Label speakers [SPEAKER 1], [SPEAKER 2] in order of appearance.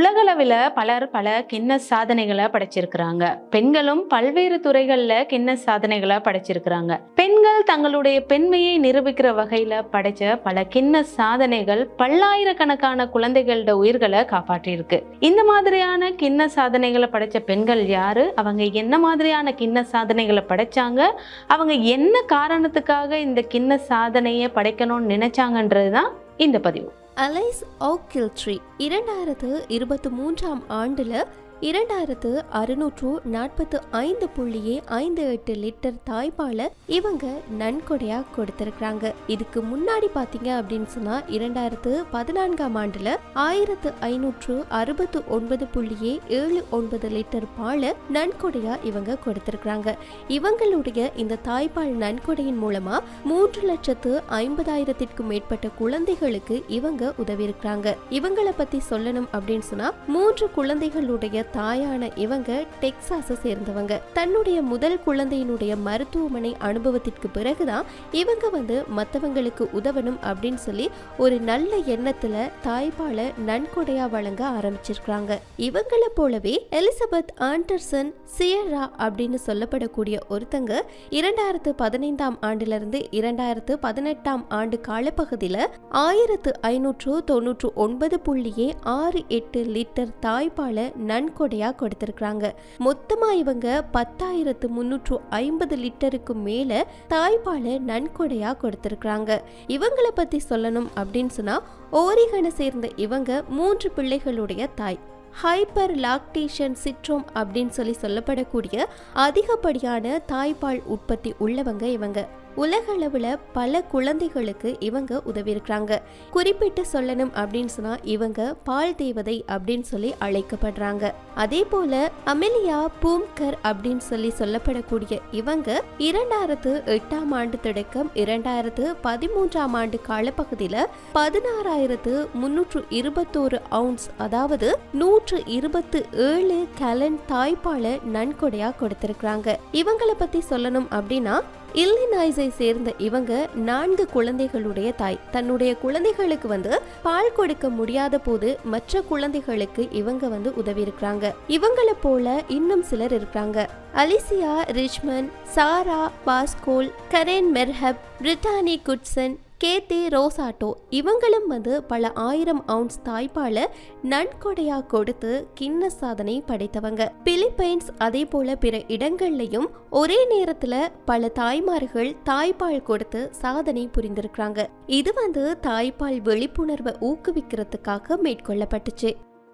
[SPEAKER 1] உலகளவில் பலர் பல கிண்ண சாதனைகளை படைச்சிருக்கிறாங்க. பெண்களும் பல்வேறு துறைகளில் கிண்ண சாதனைகளை படைச்சிருக்கிறாங்க. பெண்கள் தங்களுடைய பெண்மையை நிரூபிக்கிற வகையில் படைச்ச பல கிண்ண சாதனைகள் பல்லாயிரக்கணக்கான குழந்தைகளோட உயிர்களை காப்பாற்றியிருக்கு. இந்த மாதிரியான கிண்ண சாதனைகளை படைச்ச பெண்கள் யாரு? அவங்க என்ன மாதிரியான கிண்ண சாதனைகளை படைச்சாங்க? அவங்க என்ன காரணத்துக்காக இந்த கிண்ண சாதனையை படைக்கணும்னு நினைச்சாங்கன்றது தான் இந்த பதிவு.
[SPEAKER 2] அலைஸ் ஓக்கில்ட்ரி இரண்டாயிரத்து இருபத்தி மூன்றாம் ஆண்டில் இரண்டாயிரத்து அறுநூற்று நாற்பத்து ஐந்து புள்ளியே ஐந்து எட்டு லிட்டர் தாய்ப்பாலை இவங்க நன்கொடையா கொடுத்திருக்கிறாங்க. இதுக்கு முன்னாடி பாத்தீங்க அப்படின்னு சொன்னா இரண்டாயிரத்து பதினான்காம் ஆண்டுல ஆயிரத்து ஐநூற்று அறுபத்து ஒன்பது புள்ளியே ஏழு ஒன்பது லிட்டர் பாலை நன்கொடையா இவங்க கொடுத்திருக்கிறாங்க. இவங்களுடைய இந்த தாய்ப்பால் நன்கொடையின் மூலமா மூன்று லட்சத்து ஐம்பதாயிரத்திற்கும் மேற்பட்ட குழந்தைகளுக்கு இவங்க உதவி இருக்கிறாங்க இவங்களை பத்தி சொல்லணும் அப்படின்னு சொன்னா மூன்று குழந்தைகளுடைய தாயான இவங்க டெக்சாஸை சேர்ந்தவங்க. தன்னுடைய முதல் குழந்தையினுடைய மருத்துவமனை அனுபவத்திற்கு பிறகுதான் இவங்க வந்து மத்தவங்களுக்கு உதவணும் அப்படின்னு சொல்லி ஒரு நல்ல எண்ணத்துல தாய்ப்பாலை நன்கொடையா வழங்க ஆரம்பிச்சிருக்காங்க இவங்கள போலவே எலிசபெத் ஆண்டர்சன் சியரா அப்படின்னு சொல்லப்படக்கூடிய ஒருத்தங்க இரண்டாயிரத்து பதினைந்தாம் ஆண்டுல இருந்து இரண்டாயிரத்து பதினெட்டாம் ஆண்டு காலப்பகுதியில ஆயிரத்து ஐநூற்று தொன்னூற்று ஒன்பது புள்ளியே ஆறு எட்டு லிட்டர் தாய்ப்பாலை நன்கொடையாக கொடுத்துருக்குறாங்க. மொத்தமாக இவங்க பத்தாயிரத்து முன்னூற்று ஐம்பது லிட்டருக்கு மேலே தாய்ப்பாலை நன்கொடையாக கொடுத்துருக்குறாங்க. இவங்களை பற்றி சொல்லணும் அப்படின்னு சொன்னால் ஓரிகனை சேர்ந்த இவங்க மூன்று பிள்ளைகளுடைய தாய். ஹைப்பர் லாக்டேஷன் சிட்ரோம் அப்படின்னு சொல்லி சொல்லப்படக்கூடிய அதிகப்படியான தாய்ப்பால் உற்பத்தி உள்ளவங்க இவங்க. உலகளவில் பல குழந்தைகளுக்கு இவங்க உதவி இருக்கிறாங்க குறிப்பிட்டு சொல்லணும் அப்படின்னு சொன்னால் இவங்க பால் தேவதை அப்படின்னு சொல்லி அழைக்கப்படுறாங்க. அதே போல அமெலியா பூம்கர் அப்படின்னு சொல்லி சொல்லப்படக்கூடிய இவங்க இரண்டாயிரத்து எட்டாம் ஆண்டு தொடக்கம் இரண்டாயிரத்து பதிமூன்றாம் ஆண்டு காலப்பகுதியில பதினாறாயிரத்து முன்னூற்று இருபத்தோரு அவுன்ஸ் அதாவது நூற்று இருபத்து ஏழு கலன் தாய்ப்பால நன்கொடையா கொடுத்திருக்கிறாங்க. இவங்களை பத்தி சொல்லணும் அப்படின்னா இல்லினாய்ஸை சேர்ந்த இவங்க நான்கு குழந்தைகளுடைய தாய். தன்னுடைய குழந்தைகளுக்கு வந்து பால் கொடுக்க முடியாத போது மற்ற குழந்தைகளுக்கு இவங்க வந்து உதவி இருக்கிறாங்க இவங்கள போல இன்னும் சிலர் இருக்காங்க. Alicia Richman Sarah Pascal Karen Merhab Brittany Goodson Kathy Rosato இவங்களும் வந்து பல ஆயிரம் அவுன்ஸ் தாய்ப்பாலை நன்கொடையா கொடுத்து கிண்ண சாதனை படைத்தவங்க. பிலிப்பைன்ஸ் அதே போல பிற இடங்கள்லையும் ஒரே நேரத்துல பல தாய்மார்கள் தாய்ப்பால் கொடுத்து சாதனை புரிந்திருக்கிறாங்க. இது வந்து தாய்ப்பால் விழிப்புணர்வை ஊக்குவிக்கிறதுக்காக மேற்கொள்ளப்பட்டுச்சு.